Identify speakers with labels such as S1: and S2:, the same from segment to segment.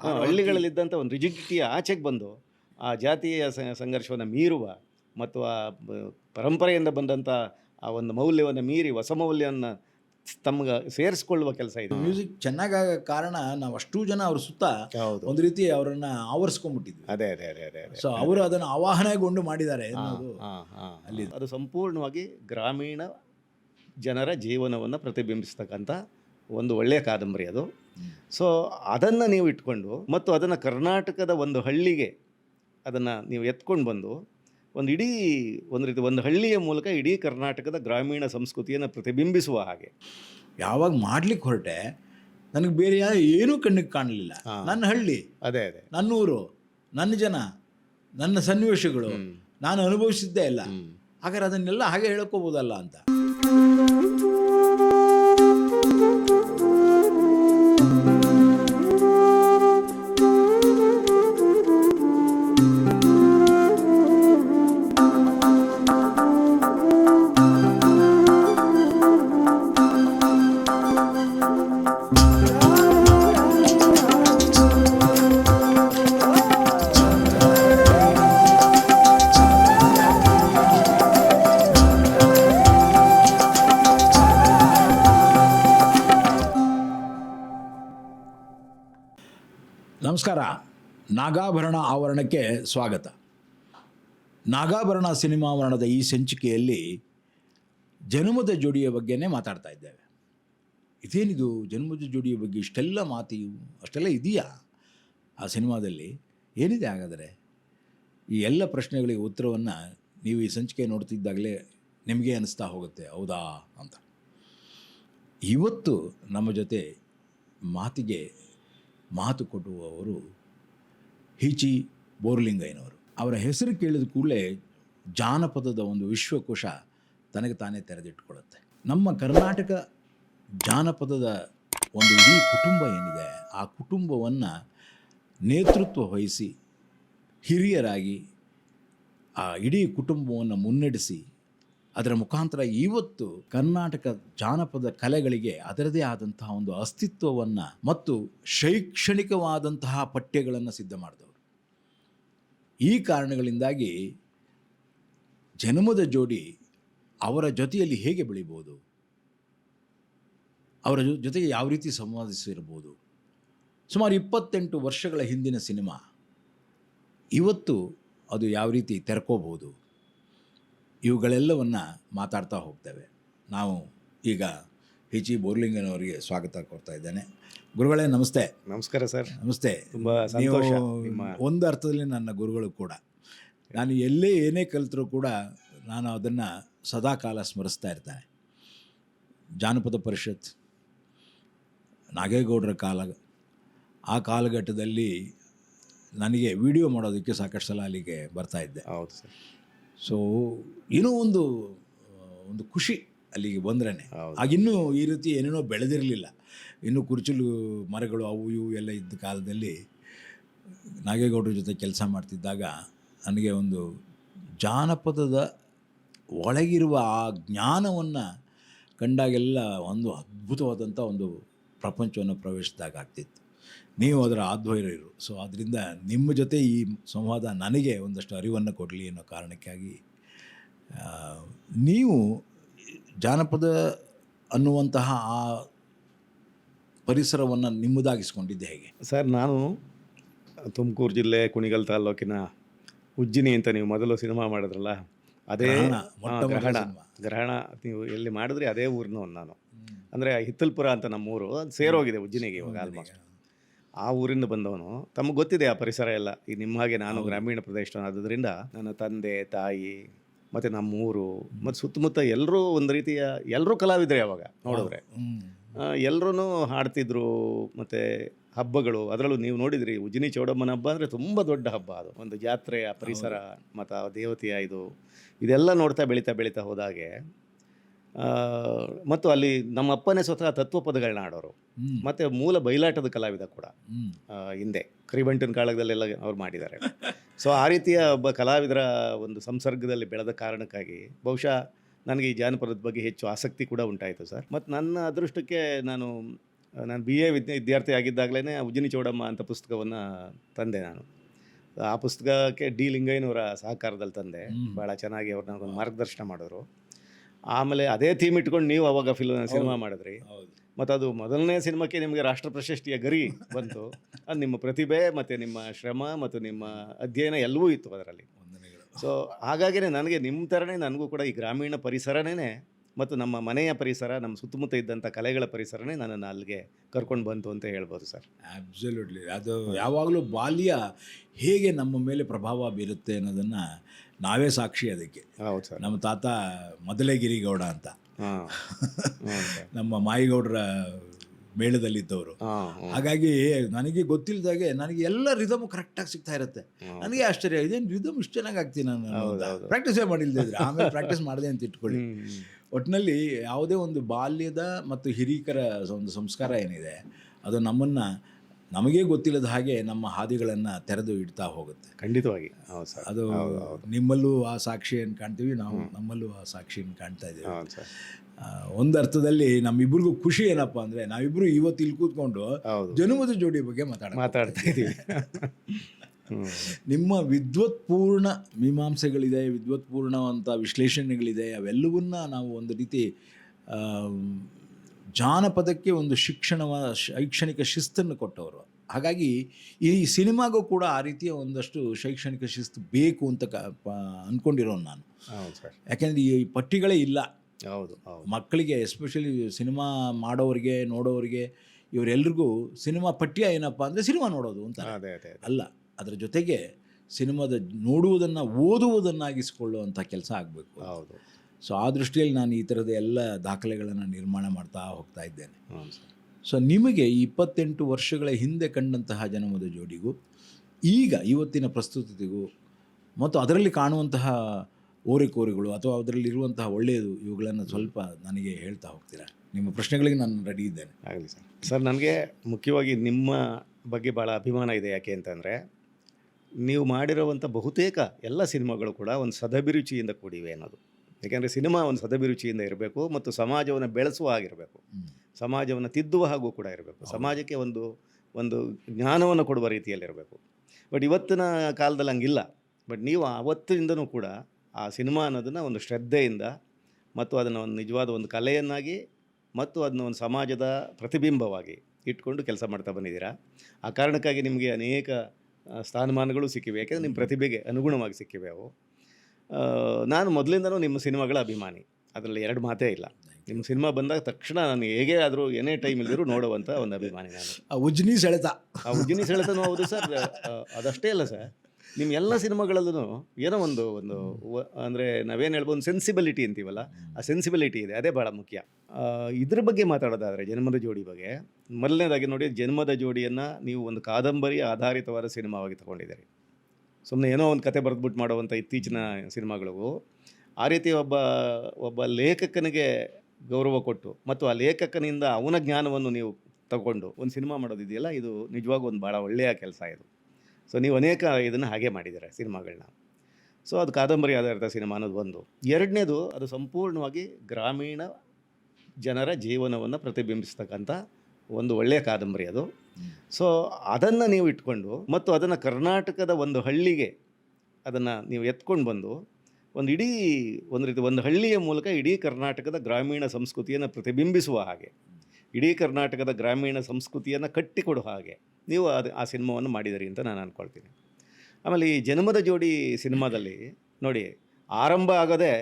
S1: ಆ, ಹಳ್ಳಿಗಳಲ್ಲಿದ್ದಂಥ ಒಂದು ರಿಜಿಡಿಟಿಯ ಆಚೆಗೆ ಬಂದು ಆ ಜಾತಿಯ ಸಂಘರ್ಷವನ್ನು ಮೀರುವ ಮತ್ತು ಆ ಪರಂಪರೆಯಿಂದ ಬಂದಂಥ ಆ ಒಂದು ಮೌಲ್ಯವನ್ನು ಮೀರಿ ಹೊಸ ಮೌಲ್ಯವನ್ನು ತಮ್ಗೆ ಸೇರಿಸ್ಕೊಳ್ಳುವ ಕೆಲಸ ಇದೆ.
S2: ಮ್ಯೂಸಿಕ್ ಚೆನ್ನಾಗಾಗ ಕಾರಣ ನಾವು ಅಷ್ಟು ಜನ ಅವ್ರ ಸುತ್ತ ಒಂದು ರೀತಿ ಅವರನ್ನ ಆವರಿಸ್ಕೊಂಡ್ಬಿಟ್ಟಿದ್ವಿ.
S1: ಅದೇ ಅದೇ ಅದೇ ಅದೇ
S2: ಸೊ ಅವರು ಅದನ್ನು ಆವಾಹನೆಗೊಂಡು ಮಾಡಿದ್ದಾರೆ. ಅಲ್ಲಿ
S1: ಅದು ಸಂಪೂರ್ಣವಾಗಿ ಗ್ರಾಮೀಣ ಜನರ ಜೀವನವನ್ನು ಪ್ರತಿಬಿಂಬಿಸ್ತಕ್ಕಂಥ ಒಂದು ಒಳ್ಳೆಯ ಕಾದಂಬರಿ ಅದು. ಸೊ ಅದನ್ನು ನೀವು ಇಟ್ಕೊಂಡು ಮತ್ತು ಅದನ್ನು ಕರ್ನಾಟಕದ ಒಂದು ಹಳ್ಳಿಗೆ ಅದನ್ನು ನೀವು ಎತ್ಕೊಂಡು ಬಂದು ಒಂದು ಇಡೀ ಒಂದು ರೀತಿ ಒಂದು ಹಳ್ಳಿಯ ಮೂಲಕ ಇಡೀ ಕರ್ನಾಟಕದ ಗ್ರಾಮೀಣ ಸಂಸ್ಕೃತಿಯನ್ನು ಪ್ರತಿಬಿಂಬಿಸುವ ಹಾಗೆ.
S2: ಯಾವಾಗ ಮಾಡ್ಲಿಕ್ಕೆ ಹೊರಟೆ ನನಗೆ ಬೇರೆ ಯಾವ ಏನೂ ಕಣ್ಣಿಗೆ ಕಾಣಲಿಲ್ಲ. ನನ್ನ ಹಳ್ಳಿ
S1: ಅದೇ ಅದೇ.
S2: ನನ್ನ ಊರು ನನ್ನ ಜನ ನನ್ನ ಸನ್ನಿವೇಶಗಳು ನಾನು ಅನುಭವಿಸಿದ್ದೇ ಇಲ್ಲ. ಹಾಗಾದ್ರೆ ಅದನ್ನೆಲ್ಲ ಹಾಗೆ ಹೇಳ್ಕೋಬೋದಲ್ಲ ಅಂತ. ನಾಗಾಭರಣ ಆವರಣಕ್ಕೆ ಸ್ವಾಗತ. ನಾಗಾಭರಣ ಸಿನಿಮಾವರಣದ ಈ ಸಂಚಿಕೆಯಲ್ಲಿ ಜನ್ಮದ ಜೋಡಿಯ ಬಗ್ಗೆನೇ ಮಾತಾಡ್ತಾ ಇದ್ದೇವೆ. ಇದೇನಿದು? ಜನ್ಮದ ಜೋಡಿಯ ಬಗ್ಗೆ ಇಷ್ಟೆಲ್ಲ ಮಾತಿಯು ಅಷ್ಟೆಲ್ಲ ಇದೆಯಾ ಆ ಸಿನಿಮಾದಲ್ಲಿ? ಏನಿದೆ ಹಾಗಾದರೆ? ಈ ಎಲ್ಲ ಪ್ರಶ್ನೆಗಳಿಗೆ ಉತ್ತರವನ್ನು ನೀವು ಈ ಸಂಚಿಕೆ ನೋಡ್ತಿದ್ದಾಗಲೇ ನಿಮಗೆ ಅನಿಸ್ತಾ ಹೋಗುತ್ತೆ. ಹೌದಾ ಅಂತ. ಇವತ್ತು ನಮ್ಮ ಜೊತೆ ಮಾತಿಗೆ ಮಾತು ಕೊಡುವವರು ಹಿಚಿ ಬೋರ್ಲಿಂಗಯ್ಯನವರು. ಅವರ ಹೆಸರು ಕೇಳಿದ ಕೂಡಲೇ ಜಾನಪದದ ಒಂದು ವಿಶ್ವಕೋಶ ತನಗೆ ತಾನೇ ತೆರೆದಿಟ್ಕೊಳ್ಳುತ್ತೆ ನಮ್ಮ ಕರ್ನಾಟಕ ಜಾನಪದದ ಒಂದು ಇಡೀ ಕುಟುಂಬ ಏನಿದೆ, ಆ ಕುಟುಂಬವನ್ನು ನೇತೃತ್ವ ವಹಿಸಿ, ಹಿರಿಯರಾಗಿ ಆ ಇಡೀ ಕುಟುಂಬವನ್ನು ಮುನ್ನಡೆಸಿ, ಅದರ ಮುಖಾಂತರ ಇವತ್ತು ಕರ್ನಾಟಕ ಜಾನಪದ ಕಲೆಗಳಿಗೆ ಅದರದೇ ಆದಂತಹ ಒಂದು ಅಸ್ತಿತ್ವವನ್ನು ಮತ್ತು ಶೈಕ್ಷಣಿಕವಾದಂತಹ ಪಠ್ಯಗಳನ್ನು ಸಿದ್ಧ ಮಾಡಿದವರು. ಈ ಕಾರಣಗಳಿಂದಾಗಿ ಜನ್ಮದ ಜೋಡಿ ಅವರ ಜೊತೆಯಲ್ಲಿ ಹೇಗೆ ಬೆಳಿಬೋದು? ಅವರ ಜೊತೆಗೆ ಯಾವ ರೀತಿ ಸಂವಾದಿಸಿರ್ಬೋದು ಸುಮಾರು ಇಪ್ಪತ್ತೆಂಟು ವರ್ಷಗಳ ಹಿಂದಿನ ಸಿನಿಮಾ. ಇವತ್ತು ಅದು ಯಾವ ರೀತಿ ತೆರ್ಕೋಬೋದು ಇವುಗಳೆಲ್ಲವನ್ನು ಮಾತಾಡ್ತಾ ಹೋಗ್ತೇವೆ. ನಾವು ಈಗ ಹಿಚಿ ಬೋರ್ಲಿಂಗನವರಿಗೆ ಸ್ವಾಗತ ಕೊಡ್ತಾ ಇದ್ದೇನೆ. ಗುರುಗಳೇ ನಮಸ್ತೆ.
S1: ನಮಸ್ಕಾರ ಸರ್.
S2: ನಮಸ್ತೆ.
S1: ತುಂಬ
S2: ನೀವು
S1: ಸಂತೋಷ
S2: ಒಂದು ಅರ್ಥದಲ್ಲಿ ನನ್ನ ಗುರುಗಳು ಕೂಡ. ನಾನು ಎಲ್ಲೇ ಏನೇ ಕಲಿತರೂ ಕೂಡ ನಾನು ಅದನ್ನು ಸದಾ ಕಾಲ ಸ್ಮರಿಸ್ತಾ ಇರ್ತೇನೆ. ಜಾನಪದ ಪರಿಷತ್ ನಾಗೇಗೌಡರ ಕಾಲ ಆ ಕಾಲಘಟ್ಟದಲ್ಲಿ ನನಗೆ ವಿಡಿಯೋ ಮಾಡೋದಕ್ಕೆ ಸಾಕಷ್ಟು ಸಲ ಅಲ್ಲಿಗೆ ಬರ್ತಾ ಇದ್ದೆ.
S1: ಹೌದು ಸರ್.
S2: ಸೊ ಏನೋ ಒಂದು ಒಂದು ಖುಷಿ ಅಲ್ಲಿಗೆ ಬಂದ್ರೇ. ಆಗಿನ್ನೂ ಈ ರೀತಿ ಏನೇನೋ ಬೆಳೆದಿರಲಿಲ್ಲ. ಇನ್ನು ಕುರ್ಚಲು ಮರಗಳು ಅವು ಇವು ಎಲ್ಲ ಇದ್ದ ಕಾಲದಲ್ಲಿ ನಾಗೇಗೌಡರ ಜೊತೆ ಕೆಲಸ ಮಾಡ್ತಿದ್ದಾಗ ನನಗೆ ಒಂದು ಜಾನಪದದ ಒಳಗಿರುವ ಆ ಜ್ಞಾನವನ್ನು ಕಂಡಾಗೆಲ್ಲ ಒಂದು ಅದ್ಭುತವಾದಂಥ ಒಂದು ಪ್ರಪಂಚವನ್ನು ಪ್ರವೇಶಿಸಿದಾಗ ಆಗ್ತಿತ್ತು. ನೀವು ಅದರ ಆಧ್ವರ್ಯರು ಸೊ ಅದರಿಂದ ನಿಮ್ಮ ಜೊತೆ ಈ ಸಂವಾದ ನನಗೆ ಒಂದಷ್ಟು ಅರಿವನ್ನು ಕೊಡಲಿ ಅನ್ನೋ ಕಾರಣಕ್ಕಾಗಿ ನೀವು ಜಾನಪದ ಅನ್ನುವಂತಹ ಆ ಪರಿಸರವನ್ನು ನಿಮ್ಮದಾಗಿಸ್ಕೊಂಡಿದ್ದೆ ಹೇಗೆ?
S1: ಸರ್ ನಾನು ತುಮಕೂರು ಜಿಲ್ಲೆ ಕುಣಿಗಲ್ ತಾಲೂಕಿನ ಉಜ್ಜಿನಿ ಅಂತ ನೀವು ಮೊದಲು ಸಿನಿಮಾ ಮಾಡಿದ್ರಲ್ಲ ಅದೇ
S2: ಗ್ರಹಣ,
S1: ಗ್ರಹಣ ನೀವು ಎಲ್ಲಿ ಮಾಡಿದ್ರಿ ಅದೇ ಊರಿನವನು ನಾನು. ಅಂದರೆ ಹಿತ್ತಲ್ಪುರ ಅಂತ ನಮ್ಮೂರು ಅದು ಸೇರೋಗಿದೆ ಉಜ್ಜಿನಿಗೆ ಇವಾಗ ಆಲ್ಮೋಸ್ಟ್ ಆ ಊರಿಂದ ಬಂದವನು. ತಮಗೆ ಗೊತ್ತಿದೆ ಆ ಪರಿಸರ ಎಲ್ಲ. ಈ ನಿಮ್ಮ ಹಾಗೆ ನಾನು ಗ್ರಾಮೀಣ ಪ್ರದೇಶ ಆದ್ದರಿಂದ ನನ್ನ ತಂದೆ ತಾಯಿ ಮತ್ತು ನಮ್ಮೂರು ಮತ್ತು ಸುತ್ತಮುತ್ತ ಎಲ್ಲರೂ ಒಂದು ರೀತಿಯ ಎಲ್ಲರೂ ಕಲಾವಿದರೆ ಅವಾಗ ನೋಡಿದ್ರೆ. ಎಲ್ಲರೂ ಹಾಡ್ತಿದ್ರು ಮತ್ತು ಹಬ್ಬಗಳು ಅದರಲ್ಲೂ ನೀವು ನೋಡಿದ್ರಿ ಉಜಿನಿ ಚೌಡಮ್ಮನ ಹಬ್ಬ ಅಂದರೆ ತುಂಬ ದೊಡ್ಡ ಹಬ್ಬ ಅದು. ಒಂದು ಜಾತ್ರೆಯ ಪರಿಸರ ಮತ್ತು ದೇವತೆಯ ಇದು ಇದೆಲ್ಲ ನೋಡ್ತಾ ಬೆಳೀತಾ ಬೆಳೀತಾ ಹೋದಾಗೆ ಮತ್ತು ಅಲ್ಲಿ ನಮ್ಮ ಅಪ್ಪನೇ ಸ್ವತಃ ತತ್ವಪದಗಳನ್ನ ಆಡೋರು. ಮತ್ತು ಮೂಲ ಬಯಲಾಟದ ಕಲಾವಿದ ಕೂಡ ಹಿಂದೆ ಕ್ರಿಬಂಟಿನ ಕಾಳಗದಲ್ಲೆಲ್ಲ ಅವ್ರು ಮಾಡಿದ್ದಾರೆ. ಸೊ ಆ ರೀತಿಯ ಒಬ್ಬ ಕಲಾವಿದರ ಒಂದು ಸಂಸರ್ಗದಲ್ಲಿ ಬೆಳೆದ ಕಾರಣಕ್ಕಾಗಿ ಬಹುಶಃ ನನಗೆ ಈ ಜಾನಪದದ ಬಗ್ಗೆ ಹೆಚ್ಚು ಆಸಕ್ತಿ ಕೂಡ ಉಂಟಾಯಿತು ಸರ್. ಮತ್ತು ನನ್ನ ಅದೃಷ್ಟಕ್ಕೆ ನಾನು ನಾನು ಬಿ ಎ ವಿದ್ಯಾ ವಿದ್ಯಾರ್ಥಿ ಆಗಿದ್ದಾಗಲೇ ಉಜ್ಜಿನಿ ಚೌಡಮ್ಮ ಅಂತ ಪುಸ್ತಕವನ್ನು ತಂದೆ ನಾನು. ಆ ಪುಸ್ತಕಕ್ಕೆ ಡಿ ಲಿಂಗಯ್ಯನವರ ಸಹಕಾರದಲ್ಲಿ ತಂದೆ. ಭಾಳ ಚೆನ್ನಾಗಿ ಅವ್ರನ್ನ ಒಂದು ಮಾರ್ಗದರ್ಶನ ಮಾಡಿದ್ರು. ಆಮೇಲೆ ಅದೇ ಥೀಮ್ ಇಟ್ಕೊಂಡು ನೀವು ಅವಾಗ ಫಿಲ್ ಸಿನಿಮಾ ಮಾಡಿದ್ರಿ. ಮತ್ತು ಅದು ಮೊದಲನೇ ಸಿನಿಮಾಕ್ಕೆ ನಿಮಗೆ ರಾಷ್ಟ್ರ ಪ್ರಶಸ್ತಿಯ ಗರಿ ಬಂತು. ಅದು ನಿಮ್ಮ ಪ್ರತಿಭೆ ಮತ್ತು ನಿಮ್ಮ ಶ್ರಮ ಮತ್ತು ನಿಮ್ಮ ಅಧ್ಯಯನ ಎಲ್ಲವೂ ಇತ್ತು ಅದರಲ್ಲಿ. ಸೊ ಹಾಗಾಗಿನೇ ನನಗೆ ನಿಮ್ಮ ಥರನೇ ನನಗೂ ಕೂಡ ಈ ಗ್ರಾಮೀಣ ಪರಿಸರನೇ ಮತ್ತು ನಮ್ಮ ಮನೆಯ ಪರಿಸರ ನಮ್ಮ ಸುತ್ತಮುತ್ತ ಇದ್ದಂಥ ಕಲೆಗಳ ಪರಿಸರನೇ ನನ್ನನ್ನು ಅಲ್ಲಿಗೆ ಕರ್ಕೊಂಡು ಬಂತು ಅಂತ ಹೇಳ್ಬೋದು ಸರ್.
S2: ಆಬ್ಸಲ್ಯೂಟ್ಲಿ ಅದು ಯಾವಾಗಲೂ ಬಾಲ್ಯ ಹೇಗೆ ನಮ್ಮ ಮೇಲೆ ಪ್ರಭಾವ ಬೀರುತ್ತೆ ಅನ್ನೋದನ್ನು ನಾವೇ ಸಾಕ್ಷಿ ಅದಕ್ಕೆ.
S1: ಹೌದು ಸರ್.
S2: ನಮ್ಮ ತಾತ ಮೊದಲೇ ಗಿರಿಗೌಡ ಅಂತ. ನಮ್ಮ ಮಾಯಿಗೌಡರ ಮೇಳದಲ್ಲಿದ್ದವರು. ಹಾಗಾಗಿ ನನಗೆ ಗೊತ್ತಿಲ್ಲದಾಗೆ ನನಗೆ ಎಲ್ಲ ರಿದಮ್ ಕರೆಕ್ಟಾಗಿ ಸಿಗ್ತಾ ಇರುತ್ತೆ. ನನಗೆ ಆಶ್ಚರ್ಯ ಇದೇನು ರಿದಮ್ ಇಷ್ಟು ಚೆನ್ನಾಗಿ ಆಗ್ತೀನಿ ನಾನು ಪ್ರಾಕ್ಟೀಸೇ ಮಾಡಿಲ್ದಿದ್ರೆ ಆಮೇಲೆ ಪ್ರಾಕ್ಟೀಸ್ ಮಾಡಿದೆ ಅಂತ ಇಟ್ಕೊಳ್ಳಿ. ಒಟ್ಟಿನಲ್ಲಿ ಯಾವುದೇ ಒಂದು ಬಾಲ್ಯದ ಮತ್ತು ಹಿರಿಕರ ಒಂದು ಸಂಸ್ಕಾರ ಏನಿದೆ ಅದು ನಮ್ಮನ್ನು ನಮಗೇ ಗೊತ್ತಿಲ್ಲದ ಹಾಗೆ ನಮ್ಮ ಹಾದಿಗಳನ್ನು ತೆರೆದು ಇಡ್ತಾ ಹೋಗುತ್ತೆ.
S1: ಖಂಡಿತವಾಗಿ.
S2: ಅದು ನಿಮ್ಮಲ್ಲೂ ಆ ಸಾಕ್ಷಿಯನ್ನು ಕಾಣ್ತೀವಿ ನಾವು ನಮ್ಮಲ್ಲೂ ಆ ಸಾಕ್ಷಿಯನ್ನು ಕಾಣ್ತಾ ಇದ್ದೀವಿ. ಒಂದು ಅರ್ಥದಲ್ಲಿ ನಮ್ಮಿಬ್ಬರಿಗೂ ಖುಷಿ ಏನಪ್ಪ ಅಂದರೆ ನಾವಿಬ್ಬರು ಇವತ್ತು ಇಲ್ಲಿ ಕೂತ್ಕೊಂಡು ಜನ್ಮದ ಜೋಡಿ ಬಗ್ಗೆ ಮಾತಾಡ
S1: ಮಾತಾಡ್ತಾ ಇದ್ದೀವಿ.
S2: ನಿಮ್ಮ ವಿದ್ವತ್ಪೂರ್ಣ ಮೀಮಾಂಸೆಗಳಿದೆ ವಿದ್ವತ್ಪೂರ್ಣವಂಥ ವಿಶ್ಲೇಷಣೆಗಳಿದೆ ಅವೆಲ್ಲವನ್ನ ನಾವು ಒಂದು ರೀತಿ ಜಾನಪದಕ್ಕೆ ಒಂದು ಶಿಕ್ಷಣವ ಶೈಕ್ಷಣಿಕ ಶಿಸ್ತನ್ನು ಕೊಟ್ಟವರು. ಹಾಗಾಗಿ ಈ ಸಿನಿಮಾಗೂ ಕೂಡ ಆ ರೀತಿಯ ಒಂದಷ್ಟು ಶೈಕ್ಷಣಿಕ ಶಿಸ್ತು ಬೇಕು ಅಂತ ಕ ಅಂದ್ಕೊಂಡಿರೋನು ನಾನು. ಯಾಕೆಂದರೆ ಈ ಪಟ್ಟಿಗಳೇ ಇಲ್ಲ.
S1: ಹೌದು
S2: ಮಕ್ಕಳಿಗೆ ಎಸ್ಪೆಷಲಿ ಸಿನಿಮಾ ಮಾಡೋರಿಗೆ ನೋಡೋರಿಗೆ ಇವರೆಲ್ರಿಗೂ ಸಿನಿಮಾ ಪಠ್ಯ ಏನಪ್ಪ ಅಂದರೆ ಸಿನಿಮಾ ನೋಡೋದು ಅಂತ. ಅಲ್ಲ ಅದರ ಜೊತೆಗೆ ಸಿನಿಮಾದ ನೋಡುವುದನ್ನು ಓದುವುದನ್ನಾಗಿಸಿಕೊಳ್ಳುವಂಥ ಕೆಲಸ ಆಗಬೇಕು
S1: ಹೌದು.
S2: ಸೊ ಆ ದೃಷ್ಟಿಯಲ್ಲಿ ನಾನು ಈ ಥರದ ಎಲ್ಲ ದಾಖಲೆಗಳನ್ನು ನಿರ್ಮಾಣ ಮಾಡ್ತಾ ಹೋಗ್ತಾ ಇದ್ದೇನೆ. ಸೊ ನಿಮಗೆ ಈ ಇಪ್ಪತ್ತೆಂಟು ವರ್ಷಗಳ ಹಿಂದೆ ಕಂಡಂತಹ ಜನಮದ ಜೋಡಿಗೂ ಈಗ ಇವತ್ತಿನ ಪ್ರಸ್ತುತತೆಗೂ ಮತ್ತು ಅದರಲ್ಲಿ ಕಾಣುವಂತಹ ಓರೆಕೋರೆಗಳು ಅಥವಾ ಅದರಲ್ಲಿರುವಂತಹ ಒಳ್ಳೆಯದು ಇವುಗಳನ್ನು ಸ್ವಲ್ಪ ನನಗೆ ಹೇಳ್ತಾ ಹೋಗ್ತೀರಾ? ನಿಮ್ಮ ಪ್ರಶ್ನೆಗಳಿಗೆ ನಾನು ರೆಡಿ ಇದ್ದೇನೆ.
S1: ಆಗಲಿ ಸರ್. ಸರ್ ನನಗೆ ಮುಖ್ಯವಾಗಿ ನಿಮ್ಮ ಬಗ್ಗೆ ಭಾಳ ಅಭಿಮಾನ ಇದೆ. ಯಾಕೆ ಅಂತಂದರೆ ನೀವು ಮಾಡಿರುವಂಥ ಬಹುತೇಕ ಎಲ್ಲ ಸಿನಿಮಾಗಳು ಕೂಡ ಒಂದು ಸದಭಿರುಚಿಯಿಂದ ಕೂಡಿವೆ ಅನ್ನೋದು. ಯಾಕೆಂದರೆ ಸಿನಿಮಾ ಒಂದು ಸದಭಿರುಚಿಯಿಂದ ಇರಬೇಕು ಮತ್ತು ಸಮಾಜವನ್ನು ಬೆಳೆಸುವ ಆಗಿರಬೇಕು ಸಮಾಜವನ್ನು ತಿದ್ದುವ ಹಾಗೂ ಕೂಡ ಇರಬೇಕು. ಸಮಾಜಕ್ಕೆ ಒಂದು ಒಂದು ಜ್ಞಾನವನ್ನು ಕೊಡುವ ರೀತಿಯಲ್ಲಿರಬೇಕು ಬಟ್ ಇವತ್ತಿನ ಕಾಲದಲ್ಲಿ ಹಂಗಿಲ್ಲ. ಬಟ್ ನೀವು ಅವತ್ತಿನಿಂದನೂ ಕೂಡ ಆ ಸಿನಿಮಾ ಅನ್ನೋದನ್ನು ಒಂದು ಶ್ರದ್ಧೆಯಿಂದ ಮತ್ತು ಅದನ್ನು ಒಂದು ನಿಜವಾದ ಒಂದು ಕಲೆಯನ್ನಾಗಿ ಮತ್ತು ಅದನ್ನ ಒಂದು ಸಮಾಜದ ಪ್ರತಿಬಿಂಬವಾಗಿ ಇಟ್ಕೊಂಡು ಕೆಲಸ ಮಾಡ್ತಾ ಬಂದಿದ್ದೀರಾ? ಆ ಕಾರಣಕ್ಕಾಗಿ ನಿಮಗೆ ಅನೇಕ ಸ್ಥಾನಮಾನಗಳು ಸಿಕ್ಕಿವೆ. ಯಾಕೆಂದರೆ ನಿಮ್ಮ ಪ್ರತಿಭೆಗೆ ಅನುಗುಣವಾಗಿ ಸಿಕ್ಕಿವೆ ಅವು. ನಾನು ಮೊದಲಿಂದನೂ ನಿಮ್ಮ ಸಿನಿಮಾಗಳ ಅಭಿಮಾನಿ. ಅದರಲ್ಲಿ ಎರಡು ಮಾತೇ ಇಲ್ಲ. ನಿಮ್ಮ ಸಿನಿಮಾ ಬಂದಾಗ ತಕ್ಷಣ ನಾನು ಹೇಗೆ ಆದರೂ ಏನೇ ಟೈಮ್ ಇಲ್ದಿರೂ ನೋಡುವಂಥ ಒಂದು ಅಭಿಮಾನಿ ನಾನು.
S2: ಆ ಉಜ್ನಿ ಸೆಳೆತ.
S1: ಆ ಉಜ್ಜಿನಿ ಸೆಳೆತನೂ ಹೌದು ಸರ್. ಅದಷ್ಟೇ ಅಲ್ಲ ಸರ್. ನಿಮ್ಮ ಎಲ್ಲ ಸಿನಿಮಾಗಳಲ್ಲೂ ಏನೋ ಒಂದು ಒಂದು ಅಂದರೆ ನಾವೇನು ಹೇಳ್ಬೋದು ಒಂದು ಸೆನ್ಸಿಬಿಲಿಟಿ ಅಂತೀವಲ್ಲ ಆ ಸೆನ್ಸಿಬಿಲಿಟಿ ಇದೆ. ಅದೇ ಭಾಳ ಮುಖ್ಯ. ಇದ್ರ ಬಗ್ಗೆ ಮಾತಾಡೋದಾದರೆ ಜನ್ಮದ ಜೋಡಿ ಬಗ್ಗೆ ಮೊದಲನೇದಾಗಿ ನೋಡಿ ಜನ್ಮದ ಜೋಡಿಯನ್ನು ನೀವು ಒಂದು ಕಾದಂಬರಿ ಆಧಾರಿತವಾದ ಸಿನಿಮಾವಾಗಿ ತಗೊಂಡಿದ್ದೀರಿ. ಸುಮ್ಮನೆ ಏನೋ ಒಂದು ಕತೆ ಬರೆದ್ಬಿಟ್ಟು ಮಾಡುವಂಥ ಇತ್ತೀಚಿನ ಸಿನಿಮಾಗಳಿಗೂ ಆ ರೀತಿ ಒಬ್ಬ ಒಬ್ಬ ಲೇಖಕನಿಗೆ ಗೌರವ ಕೊಟ್ಟು ಮತ್ತು ಆ ಲೇಖಕನಿಂದ ಅವನ ಜ್ಞಾನವನ್ನು ನೀವು ತಗೊಂಡು ಒಂದು ಸಿನಿಮಾ ಮಾಡೋದಿದೆಯಲ್ಲ, ಇದು ನಿಜವಾಗೂ ಒಂದು ಭಾಳ ಒಳ್ಳೆಯ ಕೆಲಸ ಇದು. ಸೊ ನೀವು ಅನೇಕ ಇದನ್ನು ಹಾಗೆ ಮಾಡಿದ್ದೀರ ಸಿನಿಮಾಗಳನ್ನ ಸೊ ಅದು ಕಾದಂಬರಿ ಆಧಾರಿತ ಸಿನಿಮಾ ಅನ್ನೋದು ಒಂದು. ಎರಡನೇದು, ಅದು ಸಂಪೂರ್ಣವಾಗಿ ಗ್ರಾಮೀಣ ಜನರ ಜೀವನವನ್ನು ಪ್ರತಿಬಿಂಬಿಸ್ತಕ್ಕಂಥ ಒಂದು ಒಳ್ಳೆಯ ಕಾದಂಬರಿ ಅದು. ಸೊ ಅದನ್ನು ನೀವು ಇಟ್ಕೊಂಡು ಮತ್ತು ಅದನ್ನು ಕರ್ನಾಟಕದ ಒಂದು ಹಳ್ಳಿಗೆ ಅದನ್ನು ನೀವು ಎತ್ಕೊಂಡು ಬಂದು ಒಂದು ಇಡೀ ಒಂದು ರೀತಿ ಒಂದು ಹಳ್ಳಿಯ ಮೂಲಕ ಇಡೀ ಕರ್ನಾಟಕದ ಗ್ರಾಮೀಣ ಸಂಸ್ಕೃತಿಯನ್ನು ಪ್ರತಿಬಿಂಬಿಸುವ ಹಾಗೆ, ಇಡೀ ಕರ್ನಾಟಕದ ಗ್ರಾಮೀಣ ಸಂಸ್ಕೃತಿಯನ್ನು ಕಟ್ಟಿಕೊಡುವ ಹಾಗೆ ನೀವು ಅದು, ಆ ಸಿನಿಮಾವನ್ನು ಮಾಡಿದಿರಿ ಅಂತ ನಾನು ಅಂದ್ಕೊಳ್ತೀನಿ ಆಮೇಲೆ ಈ ಜನ್ಮದ ಜೋಡಿ ಸಿನಿಮಾದಲ್ಲಿ ನೋಡಿ, ಆರಂಭ ಆಗೋದೇ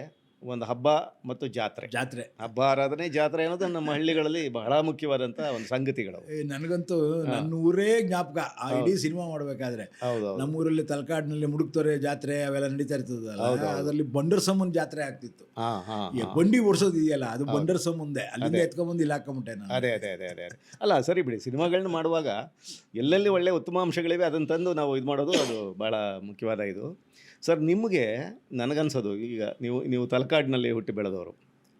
S1: ಒಂದು ಹಬ್ಬ ಮತ್ತು ಜಾತ್ರೆ.
S2: ಜಾತ್ರೆ.
S1: ಹಬ್ಬ ಆರಾಧನೆ ಜಾತ್ರೆ ಅನ್ನೋದು ನಮ್ಮ ಹಳ್ಳಿಗಳಲ್ಲಿ ಬಹಳ ಮುಖ್ಯವಾದಂತ ಒಂದು ಸಂಗತಿಗಳು.
S2: ಏ, ನನಗಂತೂ ನನ್ನ ಊರೇ ಜ್ಞಾಪಕ. ಆ ಇಡೀ ಸಿನಿಮಾ ಮಾಡಬೇಕಾದ್ರೆ.
S1: ಹೌದು
S2: ನಮ್ಮೂರಲ್ಲಿ ತಲಕಾಡಿನಲ್ಲಿ ಮುಡುಕ್ತೊರೆ ಜಾತ್ರೆ ಅವೆಲ್ಲ ನಡೀತಾ ಇರ್ತದಲ್ಲ
S1: ಅದರಲ್ಲಿ ಬಂಡರ್
S2: ಅದರಲ್ಲಿ ಬಂಡರ್ಸಮ್ಮನ ಜಾತ್ರೆ ಆಗ್ತಿತ್ತು.
S1: ಹಾಂ ಹಾಂ
S2: ಈ ಬಂಡಿ ಓಡಿಸೋದು ಇದೆಯಲ್ಲ ಅದು ಬಂಡರ್ಸಮ್ಮಂದೆ ಅಲ್ಲಿಂದ ಎತ್ಕೊಂಡ್ಬಂದು ಇಲ್ಲಿ ಹಾಕೊಂಬಿಟ್ಟೆ ನಾನು.
S1: ಅದೇ ಅದೇ ಅದೇ ಅದೇ ಅದೇ. ಅಲ್ಲ ಸರಿ ಬಿಡಿ. ಸಿನಿಮಾಗಳನ್ನ ಮಾಡುವಾಗ ಎಲ್ಲೆಲ್ಲಿ ಒಳ್ಳೆ ಉತ್ತಮ ಅಂಶಗಳಿವೆ ಅದನ್ನು ತಂದು ನಾವು ಇದು ಮಾಡೋದು ಅದು ಬಹಳ ಮುಖ್ಯವಾದ ಇದು. ಸರ್ ನಿಮಗೆ ನನಗನ್ಸೋದು ಈಗ ನೀವು ನೀವು ತಲಕಾಡಿನಲ್ಲಿ ಹುಟ್ಟಿ ಬೆಳೆದವರು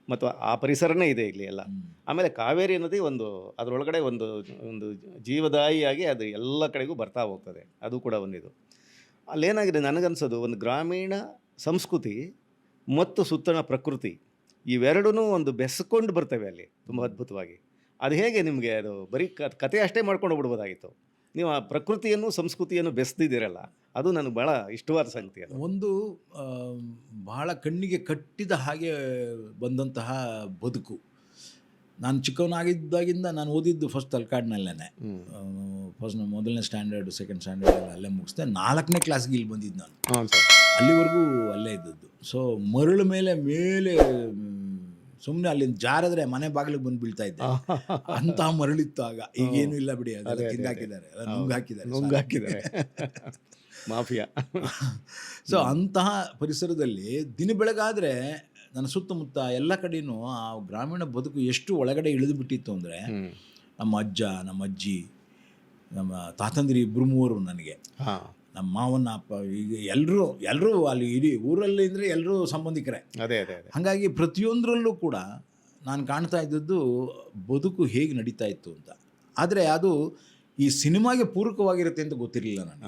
S1: ಮತ್ತು ಆ ಪರಿಸರನೇ ಇದೆ ಇಲ್ಲಿ ಎಲ್ಲ. ಆಮೇಲೆ ಕಾವೇರಿ ನದಿ ಒಂದು ಅದರೊಳಗಡೆ ಒಂದು ಒಂದು ಜೀವದಾಯಿಯಾಗಿ ಅದು ಎಲ್ಲ ಕಡೆಗೂ ಬರ್ತಾ ಹೋಗ್ತದೆ. ಅದು ಕೂಡ ಒಂದಿದು. ಅಲ್ಲೇನಾಗಿದೆ ನನಗನ್ಸೋದು ಒಂದು ಗ್ರಾಮೀಣ ಸಂಸ್ಕೃತಿ ಮತ್ತು ಸುತ್ತಣ ಪ್ರಕೃತಿ ಇವೆರಡೂ ಒಂದು ಬೆಸ್ಕೊಂಡು ಬರ್ತವೆ ಅಲ್ಲಿ ತುಂಬ ಅದ್ಭುತವಾಗಿ. ಅದು ಹೇಗೆ ನಿಮಗೆ ಅದು ಬರೀ ಕ ಕತೆ ಅಷ್ಟೇ ಮಾಡ್ಕೊಂಡು ಹೋಗ್ಬಿಡ್ಬೋದಾಗಿತ್ತು? ನೀವು ಆ ಪ್ರಕೃತಿಯನ್ನು ಸಂಸ್ಕೃತಿಯನ್ನು ಬೆಸ್ದಿದ್ದೀರಲ್ಲ ಅದು ನನಗೆ ಭಾಳ ಇಷ್ಟವಾದ ಸಂಗತಿ ಅದು.
S2: ಒಂದು ಭಾಳ ಬಹಳ ಕಣ್ಣಿಗೆ ಕಟ್ಟಿದ ಹಾಗೆ ಬಂದಂತಹ ಬದುಕು. ನಾನು ಚಿಕ್ಕವನಾಗಿದ್ದಾಗಿಂದ ನಾನು ಓದಿದ್ದು ಫಸ್ಟ್ ತಲಕಾಡಿನಲ್ಲೇ ಫಸ್ಟ್ ಮೊದಲನೇ ಸ್ಟ್ಯಾಂಡರ್ಡ್ ಸೆಕೆಂಡ್ ಸ್ಟ್ಯಾಂಡರ್ಡ್ ಅಲ್ಲೇ ಮುಗಿಸ್ದೆ ನಾಲ್ಕನೇ ಕ್ಲಾಸ್ಗೆ ಇಲ್ಲಿ ಬಂದಿದ್ದು ನಾನು. ಅಲ್ಲಿವರೆಗೂ ಅಲ್ಲೇ ಇದ್ದದ್ದು. ಸೊ ಮರಳು ಮೇಲೆ ಮೇಲೆ ಸುಮ್ಮನೆ ಅಲ್ಲಿಂದ ಜಾರಿದ್ರೆ ಮನೆ ಬಾಗಿಲಿಗೆ ಬಂದು ಬೀಳ್ತಾ ಇದ್ದೆ. ಅಂತ ಮರಳಿತ್ತು ಆಗ. ಈಗೇನು ಇಲ್ಲ ಬಿಡಿ ಅದಕ್ಕೆ ನುಂಗಾಕಿದ್ದಾರೆ ನುಂಗ್ ಹಾಕಿದ್ದಾರೆ
S1: ನುಂಗ್ ಹಾಕಿದ್ದಾರೆ. ಮಾಫಿಯಾ.
S2: ಸೊ ಅಂತಹ ಪರಿಸರದಲ್ಲಿ ದಿನ ಬೆಳಗಾದ್ರೆ ನನ್ನ ಸುತ್ತಮುತ್ತ ಎಲ್ಲ ಕಡೆನೂ ಆ ಗ್ರಾಮೀಣ ಬದುಕು ಎಷ್ಟು ಒಳಗಡೆ ಇಳಿದು ಬಿಟ್ಟಿತ್ತು ಅಂದರೆ ನಮ್ಮ ಅಜ್ಜ ನಮ್ಮ ಅಜ್ಜಿ ನಮ್ಮ ತಾತಂದಿರಿ ಇಬ್ಬರು ಮೂವರು ನನಗೆ. ನಮ್ಮ ಮಾವನ ಅಪ್ಪ ಈಗ ಎಲ್ಲರೂ ಎಲ್ಲರೂ ಅಲ್ಲಿ ಇಡೀ ಊರಲ್ಲಿ ಅಂದರೆ ಎಲ್ಲರೂ ಸಂಬಂಧಿಕರೇ.
S1: ಅದೇ ಅದೇ
S2: ಹಾಗಾಗಿ ಪ್ರತಿಯೊಂದರಲ್ಲೂ ಕೂಡ ನಾನು ಕಾಣ್ತಾ ಇದ್ದದ್ದು ಬದುಕು ಹೇಗೆ ನಡೀತಾ ಇತ್ತು ಅಂತ. ಆದರೆ ಅದು ಈ ಸಿನಿಮಾಗೆ ಪೂರಕವಾಗಿರುತ್ತೆ ಅಂತ ಗೊತ್ತಿರಲಿಲ್ಲ
S1: ನಾನು